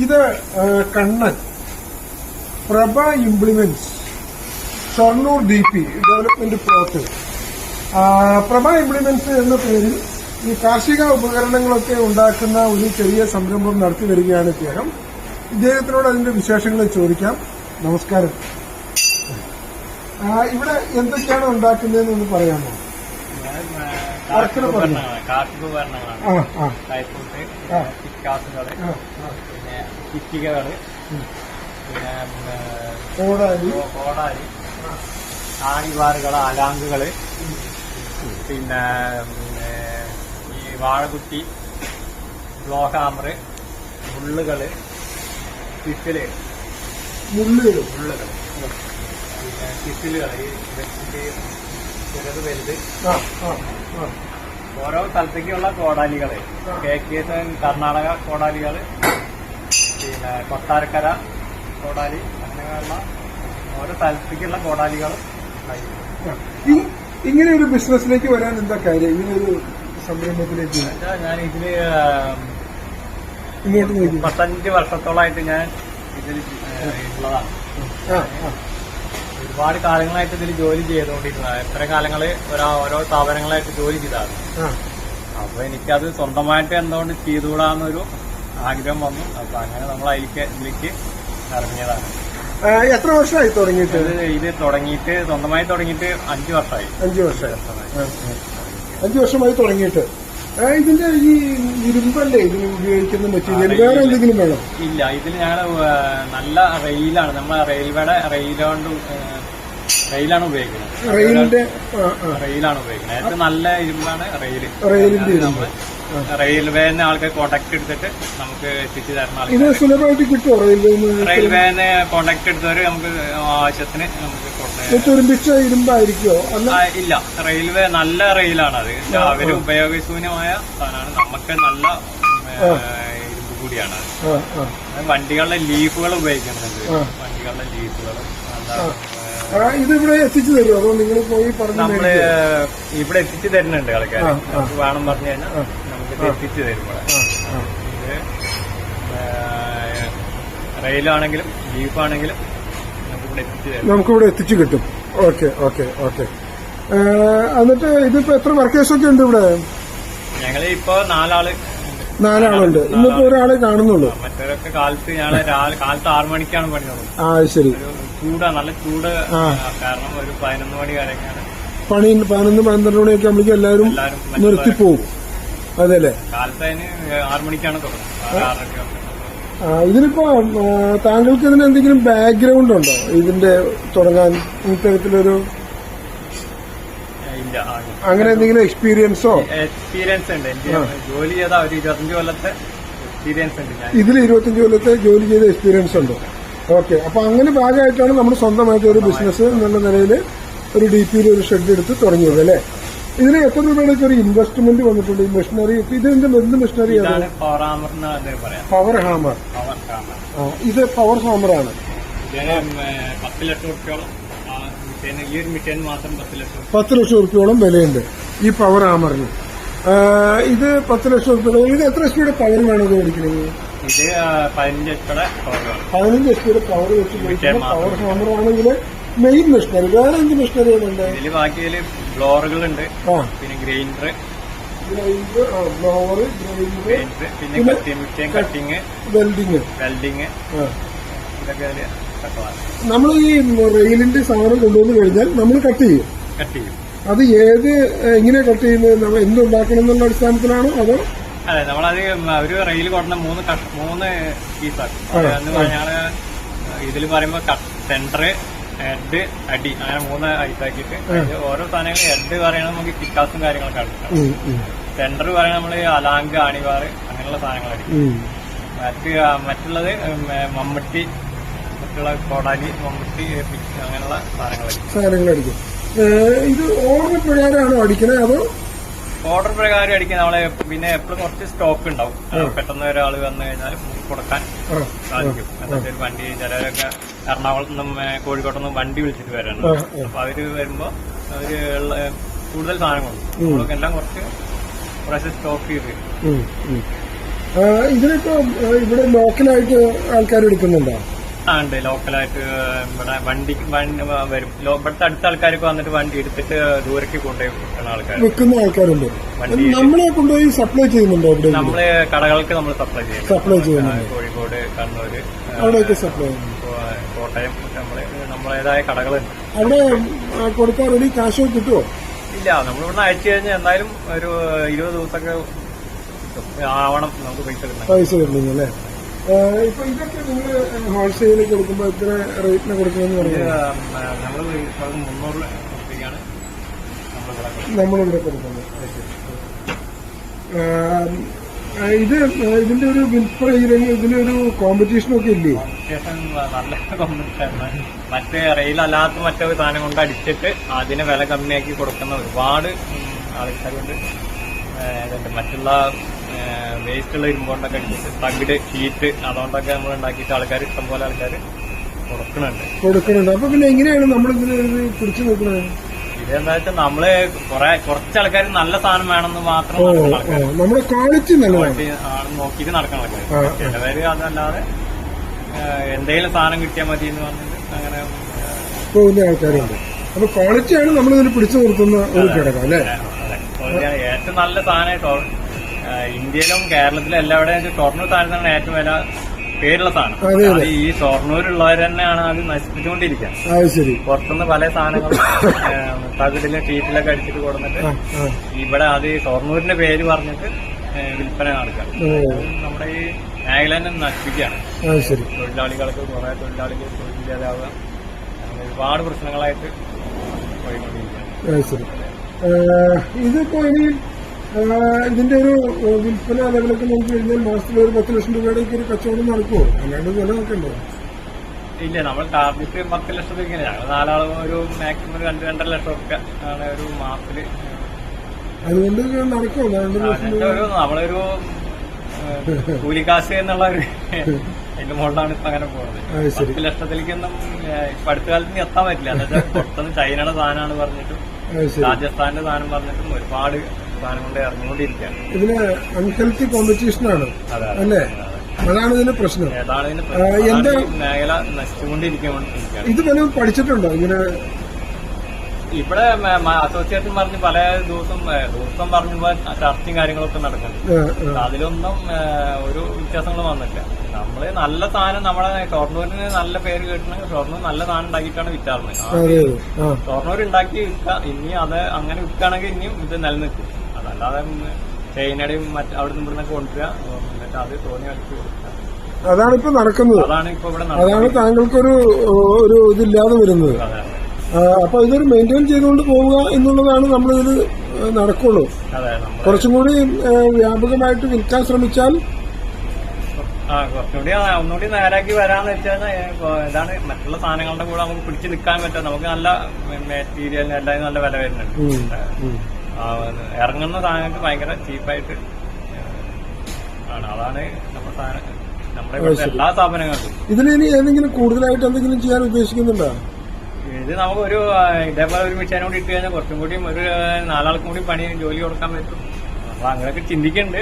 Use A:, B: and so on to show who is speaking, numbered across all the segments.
A: ഇത് Kannan Prabha implements Shoranur D P development plot Prabha implements എന്ന പേരിൽ ഈ കാർഷിക ഉപകരണങ്ങളൊക്കെ ഉണ്ടാക്കുന്ന ഒരു ചെറിയ സംരംഭം നടത്തി വരികയാണ് ഇദ്ദേഹം. ഇദ്ദേഹത്തിനോട് അതിന്റെ വിശേഷങ്ങൾ ചോദിക്കാം. നമസ്കാരം. ഇവിടെ എന്തൊക്കെയാണ് ഉണ്ടാക്കുന്നതെന്ന് ഒന്ന് പറയാമോ
B: കാർഷിക ഉപകരണങ്ങളാണ്.
A: ആ.
B: പിന്നെ
A: ഇറ്റികകൾ.
B: പിന്നെ
A: കോടാലി.
B: കോടാലി. അലാങ്കുകൾ പിന്നെ ഈ വാഴകുട്ടി ബ്ലോ ഹാമറ് മുള്ളുകൾ കിസിൽ
A: മുള്ളുകളും.
B: മുള്ളുകൾ പിന്നെ കിസിലുകൾ ഈ വെച്ചിട്ട് ചെറുത് വലുത്.
A: ആ ആ ആ.
B: ഓരോ സ്ഥലത്തേക്കുള്ള കോടാലികൾ കെ കെ കർണാടക കോടാലികൾ പിന്നെ കൊട്ടാരക്കര കോടാലി അങ്ങനെയുള്ള ഓരോ സ്ഥലത്തേക്കുള്ള കോടാലികൾ
A: ഇങ്ങനെ ഒരു ബിസിനസ്സിലേക്ക് വരാൻ എന്താ കാര്യം? ഇങ്ങനെ ഒരു സംരംഭത്തിലേക്ക്
B: ഞാൻ ഇതിൽ
A: ഇങ്ങോട്ട് പത്തഞ്ച്
B: വർഷത്തോളായിട്ട് വർഷത്തോളമായിട്ട് ഞാൻ ഇതിൽ ഉള്ളതാണ്. ഒരുപാട് കാലങ്ങളായിട്ട് ഇതിൽ ജോലി ചെയ്തുകൊണ്ടിരുന്നതാണ് എത്ര കാലങ്ങൾ ഒരാ ഓരോ സ്ഥാപനങ്ങളായിട്ട് ജോലി
A: ചെയ്താണ്
B: അപ്പൊ എനിക്കത് സ്വന്തമായിട്ട് എന്തുകൊണ്ട് ചെയ്തുകൂടാന്നൊരു ആഗ്രഹം വന്നു. അപ്പൊ അങ്ങനെ നമ്മൾ അതിലേക്ക് ഇതിലേക്ക് ഇറങ്ങിയതാണ്.
A: എത്ര വർഷമായി തുടങ്ങിയിട്ട്?
B: ഇത് തുടങ്ങിയിട്ട് സ്വന്തമായി തുടങ്ങിയിട്ട് അഞ്ചു വർഷമായി.
A: അഞ്ചു വർഷമായി. അഞ്ചു വർഷമായി തുടങ്ങിയിട്ട്. ഇതിന്റെ ഈ ഇരുമ്പല്ലേ? ഇതിന് ഉപയോഗിക്കുന്ന മെറ്റീരിയൽ വേറെ എന്തെങ്കിലും വേണം?
B: ഇല്ല ഇതിൽ ഞങ്ങൾ നല്ല റെയിലാണ്. നമ്മൾ റെയിൽവേയുടെ റെയിലോണ്ട് റെയിലാണ് ഉപയോഗിക്കുന്നത്.
A: റെയിലിന്റെ.
B: റെയിലാണ് ഉപയോഗിക്കുന്നത്. ഏറ്റവും നല്ല ഇരുമ്പാണ് റെയിൽ
A: റെയിലിന്റെ
B: നമ്മൾ റെയിൽവേന്ന് ആൾക്ക് കോണ്ടാക്ട് എടുത്തിട്ട് നമുക്ക് എത്തിച്ചു തരുന്ന
A: ഇത് സുലഭമായിട്ട് കിട്ടുമോ റെയിൽവേ
B: റെയിൽവേന്ന് കോണ്ടാക്ട് എടുത്തവര് നമുക്ക് ആവശ്യത്തിന് നമുക്ക്
A: തുരുമ്പിച്ച ഇരുമ്പായിരിക്കോ
B: ഇല്ല. റെയിൽവേ നല്ല റെയിലാണ് അത്. അവർ ഉപയോഗശൂന്യമായ സാധനമാണ്. നമുക്ക് നല്ല ഇരുമ്പ് കൂടിയാണ് അത്. വണ്ടികളുടെ ലീഫുകൾ ഉപയോഗിക്കുന്നുണ്ട്. വണ്ടികളുടെ ലീഫുകൾ.
A: ഇത് ഇവിടെ എത്തിച്ചു തരുമോ അതോ നിങ്ങൾ പോയി പറഞ്ഞു
B: നമ്മൾ ഇവിടെ എത്തിച്ചു തരുന്നുണ്ട് ആൾക്കാർ. വേണം പറഞ്ഞു കഴിഞ്ഞാൽ. എത്തിച്ചു തരും ഇവിടെ.
A: ആ, ആ.
B: ഇത് ഏഹ്, റെയിലാണെങ്കിലും ജീപ്പാണെങ്കിലും നമുക്ക് ഇവിടെ എത്തിച്ചു തരും.
A: നമുക്കിവിടെ എത്തിച്ചു കിട്ടും. Okay okay okay. എന്നിട്ട് ഇതിപ്പോ എത്ര വർക്കേഴ്സ് ഒക്കെ ഉണ്ട് ഇവിടെ?
B: ഞങ്ങൾ ഇപ്പൊ നാലാൾ
A: നാലാളുണ്ട്. ഇന്നിപ്പോ ഒരാളെ കാണുന്നുള്ളൂ.
B: മറ്റൊരൊക്കെ കാലത്ത് ഞങ്ങൾ രാവിലെ കാലത്ത് ആറു മണിക്കാണ് പണി
A: ആ ശരി.
B: ചൂടാ നല്ല ചൂട് കാരണം ഒരു പതിനൊന്ന് മണി വരെയൊക്കെയാണ്
A: പണി പതിനൊന്ന് പന്ത്രണ്ട് മണിയൊക്കെ ആകുമ്പോഴേക്കും എല്ലാവരും
B: എല്ലാവരും
A: നിർത്തിപ്പോവും അതെ അല്ലേ
B: ആറു മണിക്കാണ്
A: ഇതിനിപ്പോ താങ്കൾക്ക് ഇതിന് എന്തെങ്കിലും ബാക്ക്ഗ്രൗണ്ട് ഉണ്ടോ? ഇതിന്റെ തുടങ്ങാൻ ഇത്തരത്തിലൊരു അങ്ങനെ എന്തെങ്കിലും എക്സ്പീരിയൻസോ
B: എക്സ്പീരിയൻസ് ഉണ്ട്. ജോലി ചെയ്ത ഒരു ഇരുപത്തഞ്ച് കൊല്ലത്തെ എക്സ്പീരിയൻസ് ഉണ്ട്
A: ഇതിൽ ഇരുപത്തിയഞ്ച് കൊല്ലത്തെ ജോലി ചെയ്ത എക്സ്പീരിയൻസ് ഉണ്ട്. ഓക്കെ. അപ്പൊ അങ്ങനെ ഭാഗമായിട്ടാണ് നമ്മൾ സ്വന്തമായിട്ട് ഒരു ബിസിനസ് എന്നുള്ള നിലയിൽ ഒരു ഡി പിയിൽ ഒരു ഷെഡ് എടുത്ത് തുടങ്ങിയത് അല്ലേ? ഇതിന് എത്ര രൂപയുടെ ഒരു ഇൻവെസ്റ്റ്മെന്റ് വന്നിട്ടുണ്ട്? ഈ മെഷീനറി ഇതിന്റെ എന്ത് മെഷീനറി ആണ്?
B: ഇതാണ് പവർ ഹാമർ
A: ഇത് പവർ ഹാമർ ആണ്.
B: പത്ത് ലക്ഷം റുപ്യോളം ആ മിഷീൻ ഈ ഒരു മിഷീൻ മാത്രം പത്ത് ലക്ഷം
A: പത്ത് ലക്ഷം റുപ്യോളം വിലയുണ്ട് ഈ പവർ ഹാമറിന് ഇത് പത്ത് ലക്ഷം റുപ്യ ഇത് എത്ര സ്പീഡ് പവർ വേണം ഇത് മേടിക്കുന്നത്?
B: ഇത് പതിനഞ്ച്
A: പതിനഞ്ച് സ്പീഡ് പവർ വെച്ച് പവർ ഹാമർ ആണെങ്കിൽ മെയിൻ മെഷീനറി വേറെ എന്ത് മെഷീനറികളുണ്ട്
B: ഇതിൽ ബാക്കിയിൽ ബ്ലോറുകളുണ്ട്.
A: ആ.
B: പിന്നെ grinder
A: grinder blower grinder
B: grinder പിന്നെ
A: പിന്നെ
B: കട്ടിങ് കട്ടിങ്
A: വെൽഡിങ്
B: വെൽഡിങ് ഇതൊക്കെ
A: നമ്മൾ ഈ റെയിലിന്റെ സാധനം കൊണ്ടുവന്ന് കഴിഞ്ഞാൽ നമ്മൾ കട്ട് ചെയ്യും.
B: കട്ട് ചെയ്യും.
A: അത് ഏത് എങ്ങനെ കട്ട് ചെയ്യുന്നത്? നമ്മൾ എന്തുണ്ടാക്കണം എന്നുള്ള അടിസ്ഥാനത്തിലാണോ അതോ?
B: അതെ നമ്മളത് ഒരു റെയിൽ കൊടുന്ന മൂന്ന് കട്ട് മൂന്ന് പീസാണ് എന്ന് പറഞ്ഞാൽ ഇതിൽ പറയുമ്പോ സെന്റർ ഹെഡ് അടി അങ്ങനെ മൂന്ന് ഐസാക്കിയിട്ട് അതിൽ ഓരോ സാധനങ്ങൾ ഹെഡ് പറയണത് നമുക്ക് കിക്കാസും കാര്യങ്ങളൊക്കെ
A: ഉം,
B: സെന്റർ പറയണത് നമ്മൾ അലാങ്ക് ആണിവാറ് അങ്ങനെയുള്ള സാധനങ്ങൾ അടിക്കും. മറ്റ് മറ്റുള്ളത് മമ്മട്ടി മറ്റുള്ള കോടാലി മമ്മട്ടി അങ്ങനെയുള്ള സാധനങ്ങൾ അടിക്കും
A: അടിക്കും ഇത് ഓർഡർ പ്രകാരമാണോ അടിക്കണേ അതോ?
B: ഓർഡർ പ്രകാരം അടിക്കുന്ന നമ്മളെ പിന്നെ എപ്പോഴും കുറച്ച് സ്റ്റോക്ക് ഉണ്ടാവും. പെട്ടെന്ന് ഒരാൾ വന്നു കഴിഞ്ഞാൽ കൊടുക്കാൻ സാധിക്കും. ഒരു വണ്ടി ചിലരൊക്കെ എറണാകുളത്ത് നിന്നും കോഴിക്കോട്ട് നിന്നും വണ്ടി വിളിച്ചിട്ട് വരണം. അപ്പൊ അവർ വരുമ്പോ അവർ കൂടുതൽ സാധനങ്ങളുണ്ട്. എല്ലാം കുറച്ച് കുറച്ച് സ്റ്റോക്ക് ചെയ്ത്
A: ഇതിനിപ്പോ ഇവിടെ ലോക്കലായിട്ട് ആൾക്കാർ എടുക്കുന്നുണ്ടോ
B: ആ ഉണ്ട് ലോക്കലായിട്ട് ഇവിടെ വണ്ടി വരും. ഇവിടുത്തെ അടുത്ത ആൾക്കാരൊക്കെ വന്നിട്ട് വണ്ടി എടുത്തിട്ട് ദൂരക്ക് കൊണ്ടുപോയി വിൽക്കുന്ന ആൾക്കാർ
A: വിൽക്കുന്ന ആൾക്കാരുണ്ട്. നമ്മളെ കൊണ്ടുപോയി സപ്ലൈ ചെയ്യുന്നുണ്ടോ അവിടെ?
B: നമ്മൾ കടകൾക്ക് നമ്മൾ സപ്ലൈ ചെയ്യും
A: സപ്ലൈ ചെയ്യുന്നുണ്ട്.
B: കോഴിക്കോട് കണ്ണൂര്
A: അവിടെയൊക്കെ സപ്ലൈ
B: കോട്ടയം നമ്മൾ നമ്മളേതായ കടകളുണ്ട്.
A: അവിടെ റെഡി കാശ് കിട്ടുമോ
B: ഇല്ല നമ്മളിവിടുന്ന് അയച്ചു കഴിഞ്ഞാൽ എന്തായാലും ഒരു ഇരുപത് ദിവസമൊക്കെ ആവണം നമുക്ക് പൈസ കിട്ടണം
A: പൈസ കിട്ടുന്നു അല്ലേ? ആ, ഇപ്പൊ ഇതൊക്കെ നിങ്ങൾ ഹോൾസെയിൽ കൊടുക്കുമ്പോൾ എത്ര റേറ്റിന് കൊടുക്കണമെന്ന്
B: ഇത്
A: പറയുന്നത്
B: നമ്മൾ മുന്നൂറ് രൂപയാണ് നമ്മളിവിടെ
A: കൊടുക്കുന്നത്. ഇത് ഇതിന്റെ ഒരു വിൽപ്പന ഇതിനൊരു കോമ്പറ്റീഷൻ ഒക്കെ ഇല്ലേ?
B: കോമ്പറ്റീഷൻ നല്ല കോമ്പറ്റീഷനാണ് മറ്റേ റെയിലല്ലാത്ത മറ്റൊരു സാധനം കൊണ്ട് അടിച്ചിട്ട് അതിനെ വില കമ്മിയാക്കി കൊടുക്കുന്ന ഒരുപാട് ആൾക്കാരുണ്ട്. മറ്റുള്ള വേസ്റ്റുള്ള ഇരുമ്പോണ്ടൊക്കെ അടിച്ചിട്ട് തകിട് ഷീറ്റ് അതുകൊണ്ടൊക്കെ നമ്മൾ ഉണ്ടാക്കിയിട്ട് ആൾക്കാർ ഇഷ്ടംപോലെ ആൾക്കാർ കൊടുക്കുന്നുണ്ട്.
A: കൊടുക്കുന്നുണ്ട്. അപ്പൊ പിന്നെ എങ്ങനെയാണ് നമ്മൾ പിടിച്ചു നോക്കുന്നത്
B: ഇതെന്താ വെച്ചാൽ നമ്മൾ കുറെ കുറച്ച് ആൾക്കാർ നല്ല സാധനം വേണമെന്ന് മാത്രം
A: നമ്മുടെ ക്വാളിറ്റി
B: നോക്കിയിട്ട് ആൾക്കാർ
A: ആ.
B: ചിലവര് അതല്ലാതെ എന്തെങ്കിലും സാധനം കിട്ടിയാൽ മതി എന്ന് പറഞ്ഞിട്ട് അങ്ങനെ ഏഹ്
A: പോകുന്ന ആൾക്കാരുണ്ട്. അപ്പൊ ക്വാളിറ്റിയാണ് നമ്മൾ ഇതിന് പിടിച്ചു നിർത്തുന്ന ഒരു ഘടകം അല്ലെ?
B: ഏറ്റവും നല്ല സാധനം ടോ- ഏഹ് ഇന്ത്യയിലും കേരളത്തിലും എല്ലാവിടെയും ഷൊർണൂർ താഴ്ന്നാണ് ഏറ്റവും വില പേരുള്ള സാധനം. ഈ ഷൊർണൂരുള്ളവർ തന്നെയാണ് അത് നശിപ്പിച്ചുകൊണ്ടിരിക്കുക.
A: ശരി.
B: പുറത്തുനിന്ന് പല സാധനങ്ങളും തകിടിൽ ഷീറ്റിലൊക്കെ അടിച്ചിട്ട് കൊടുത്തിട്ട് ഇവിടെ അത് ഷൊർണൂരിന്റെ പേര് പറഞ്ഞിട്ട് വിൽപ്പന നടക്കുക. നമ്മുടെ ഈ മേഖലനെ നശിപ്പിക്കുകയാണ്. തൊഴിലാളികൾക്ക് കുറെ തൊഴിലാളികൾ തൊഴിലില്ലാതാവുക. ഒരുപാട് പ്രശ്നങ്ങളായിട്ട് പോയിക്കൊണ്ടിരിക്കുകയാണ്.
A: ഇതിപ്പോ ഇനി ഇതിന്റെ ഒരു വിൽപ്പന ലെവലൊക്കെ നോക്കി കഴിഞ്ഞാൽ മാസത്തിൽ ഒരു പത്ത് ലക്ഷം രൂപയുടെ ഒരു കച്ചവടം നടക്കുമോ അല്ലാണ്ട് വില നോക്കണ്ടോ?
B: ഇല്ല നമ്മൾ ടാർഗറ്റ് പത്ത് ലക്ഷം ഞങ്ങൾ നാലാളും ഒരു മാക്സിമം ഒരു രണ്ട് രണ്ടര ലക്ഷം ഒക്കെ ആണ് ഒരു മാസത്തിൽ
A: അതുകൊണ്ട് നടക്കുമോ
B: നമ്മളൊരു കൂലിക്കാശ് എന്നുള്ള ഒരു അതിന്റെ മുകളിലാണ് ഇപ്പൊ അങ്ങനെ പോകുന്നത് പത്ത് ലക്ഷത്തിലേക്കൊന്നും ഇപ്പൊ അടുത്ത കാലത്ത് എത്താൻ പറ്റില്ല. എന്നുവെച്ചാൽ പുറത്തുനിന്ന് ചൈനയുടെ സാധനമാണ് പറഞ്ഞിട്ടും രാജസ്ഥാന്റെ സാധനം പറഞ്ഞിട്ടും ഒരുപാട് സാധനം കൊണ്ട് ഇറങ്ങിക്കൊണ്ടിരിക്കുകയാണ്.
A: ഇതിന് അൺഹെൽത്തി കോമ്പറ്റീഷനാണ്
B: ആണ്.
A: അല്ലേ? അതാണ് ഇതിന്റെ പ്രശ്നം.
B: എന്റെ മേഖല നശിച്ചുകൊണ്ടിരിക്കുകയാണ്.
A: ഇത് പലരും പഠിച്ചിട്ടുണ്ടോ? ഇങ്ങനെ
B: ഇവിടെ അസോസിയേഷൻ പറഞ്ഞ് പല ദിവസം ദിവസം പറഞ്ഞപ്പോ ചർച്ചയും കാര്യങ്ങളൊക്കെ നടക്കുന്നുണ്ട്. അതിലൊന്നും ഒരു വ്യത്യാസങ്ങളും വന്നില്ല. നമ്മൾ നല്ല സാധനം നമ്മളെ ഷൊർണൂരിന് നല്ല പേര് കേട്ടിട്ടുണ്ടെങ്കിൽ ഷൊർണൂർ നല്ല സാധനം ഉണ്ടാക്കിയിട്ടാണ് വിറ്റാറുന്നത്. ഷൊർണൂർ ഉണ്ടാക്കി വിൽക്കാം ഇനി അത് അങ്ങനെ വിൽക്കുകയാണെങ്കിൽ ഇനിയും ഇത് നിലനിൽക്കും. അതല്ലാതെ ഉം, ചൈനയുടെയും മറ്റ് അവിടെ നിന്ന് ഇവിടുന്ന് കൊണ്ടുവരിക എന്നിട്ട് അത് തോന്നി അടിച്ചു കൊടുക്കുക.
A: അതാണ് ഇപ്പൊ നടക്കുന്നത്.
B: അതാണ്
A: താങ്കൾക്കൊരു ഒരു ഇതില്ലാതെ വരുന്നത്. അപ്പൊ ഇതൊരു മെയിന്റെയിൻ ചെയ്തുകൊണ്ട് പോവുക എന്നുള്ളതാണ് നമ്മളിത് നടക്കുള്ളൂ. കുറച്ചും കൂടി വ്യാപകമായിട്ട് വിൽക്കാൻ ശ്രമിച്ചാൽ
B: കുറച്ചുകൂടി ഒന്നുകൂടി നേരാക്കി വരാന്ന് വെച്ചാൽ ഇതാണ് മറ്റുള്ള സാധനങ്ങളുടെ കൂടെ നമുക്ക് പിടിച്ചു നിൽക്കാൻ പറ്റും. നമുക്ക് നല്ല മെറ്റീരിയലിന് എല്ലാം നല്ല വില വരുന്നുണ്ട്. ഇറങ്ങുന്ന സാധനങ്ങൾക്ക് ഭയങ്കര ചീപ്പായിട്ട് ആണ്. അതാണ് നമ്മുടെ സാധനം നമ്മുടെ ഇവിടുത്തെ എല്ലാ സ്ഥാപനങ്ങൾക്കും
A: ഇതിൽ ഇനി എന്തെങ്കിലും കൂടുതലായിട്ട് എന്തെങ്കിലും ചെയ്യാൻ ഉദ്ദേശിക്കുന്നുണ്ടോ?
B: ഇത് നമുക്ക് ഒരു ആ, ഇതേപോലെ ഒരു മിഷനും കൂടി ഇട്ട് കഴിഞ്ഞാൽ കുറച്ചും ഒരു നാലാൾക്കും കൂടി പണി ജോലി കൊടുക്കാൻ പറ്റും. അപ്പൊ അങ്ങനെയൊക്കെ ചിന്തിക്കുന്നുണ്ട്.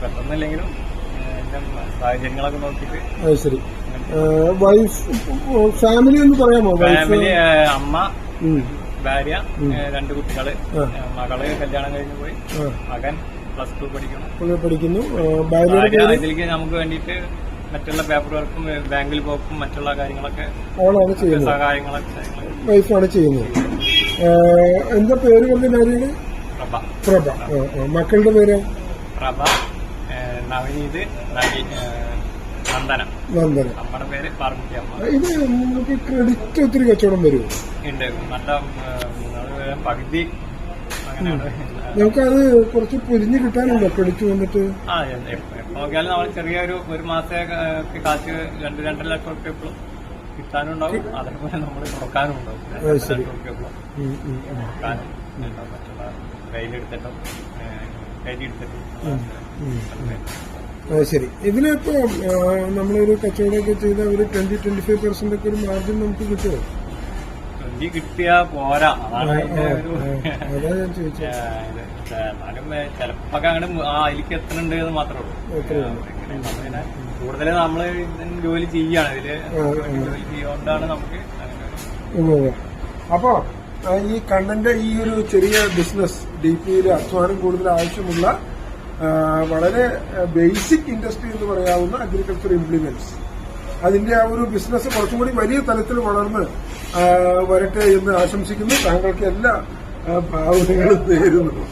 B: പെട്ടെന്നില്ലെങ്കിലും സാഹചര്യങ്ങളൊക്കെ നോക്കിയിട്ട്
A: ശരി. വൈഫ് ഫാമിലി എന്ന് പറയാമോ?
B: ഫാമിലി അമ്മ ഭാര്യ രണ്ട് കുട്ടികൾ. മകൾ കല്യാണം കഴിഞ്ഞു പോയി മകൻ പ്ലസ് ടു
A: പഠിക്കുന്നു. പഠിക്കുന്നു.
B: ഇതിലേക്ക് നമുക്ക് വേണ്ടിയിട്ട് മറ്റുള്ള പേപ്പർ വർക്കും ബാങ്കിൽ പോക്കും മറ്റുള്ള കാര്യങ്ങളൊക്കെ സഹായങ്ങളൊക്കെ
A: വൈഫാണ് ചെയ്യുന്നത്. എന്താ പേര് പറഞ്ഞ
B: പ്രഭ.
A: പ്രഭ. മക്കളുടെ പേര്?
B: പ്രഭ നവനീത് നന്ദന.
A: നന്ദന.
B: നമ്മുടെ പേര് അമ്മ
A: ഇത് നമുക്ക് ക്രെഡിറ്റ് ഒത്തിരി കച്ചവടം വരുമോ
B: ഉണ്ട്. നല്ല പകുതി
A: നമുക്കത് കുറച്ച് പൊരിഞ്ഞ് കിട്ടാനുണ്ടോ? ക്രെഡിറ്റ് വന്നിട്ട്?
B: ആ എപ്പ നോക്കിയാലും നമ്മൾ ചെറിയൊരു ഒരു മാസത്തെ കാശ് രണ്ട് രണ്ടര ലക്ഷം റുപ്യ എപ്പോഴും കിട്ടാനും ഉണ്ടാവും അതേപോലെ നമ്മൾ കൊടുക്കാനും ഉണ്ടാവും
A: അത്
B: രണ്ട്
A: ശരി.
B: ലക്ഷം റുപ്യ എപ്പോഴും
A: ഉം, ഉം, ഉം.
B: കൊടുക്കാനും ഉണ്ടാവും. മറ്റുള്ള കയ്യിലെടുത്തിട്ടും കയ്യിലെടുത്തിട്ടും
A: ഉം. ആ, ശരി. ഇതിലിപ്പോ നമ്മളൊരു കച്ചവടമൊക്കെ ചെയ്ത ഒരു ട്വന്റി ട്വന്റി ഫൈവ് പെർസെന്റ് ഒക്കെ ഒരു മാർജിൻ നമുക്ക് കിട്ടുമോ?
B: എനിക്ക് കിട്ടിയാ പോരാ.
A: അതാ ഞാൻ ചോദിച്ചത്.
B: എന്നാലും ചിലപ്പോ അങ്ങനെ അതിലേക്ക് എത്തണുണ്ട് എന്ന് മാത്രമേ ഉള്ളൂ. കൂടുതൽ നമ്മൾ ജോലി ചെയ്യാണ്. ഇതിൽ ജോലി ചെയ്യുകൊണ്ടാണ് നമുക്ക്.
A: അപ്പോ ഈ കണ്ണന്റെ ഈ ഒരു ചെറിയ ബിസിനസ് ഡി പിയിൽ അധ്വാനം കൂടുതൽ ആവശ്യമുള്ള വളരെ ബേസിക് ഇൻഡസ്ട്രി എന്ന് പറയാവുന്ന അഗ്രികൾച്ചർ ഇംപ്ലിമെന്റ്സ് അതിന്റെ ആ ഒരു ബിസിനസ് കുറച്ചുകൂടി വലിയ തലത്തിൽ വളർന്ന് വരട്ടെ എന്ന് ആശംസിക്കുന്നു. താങ്കൾക്ക് എല്ലാ ഭാവനകളും നേരുന്നു.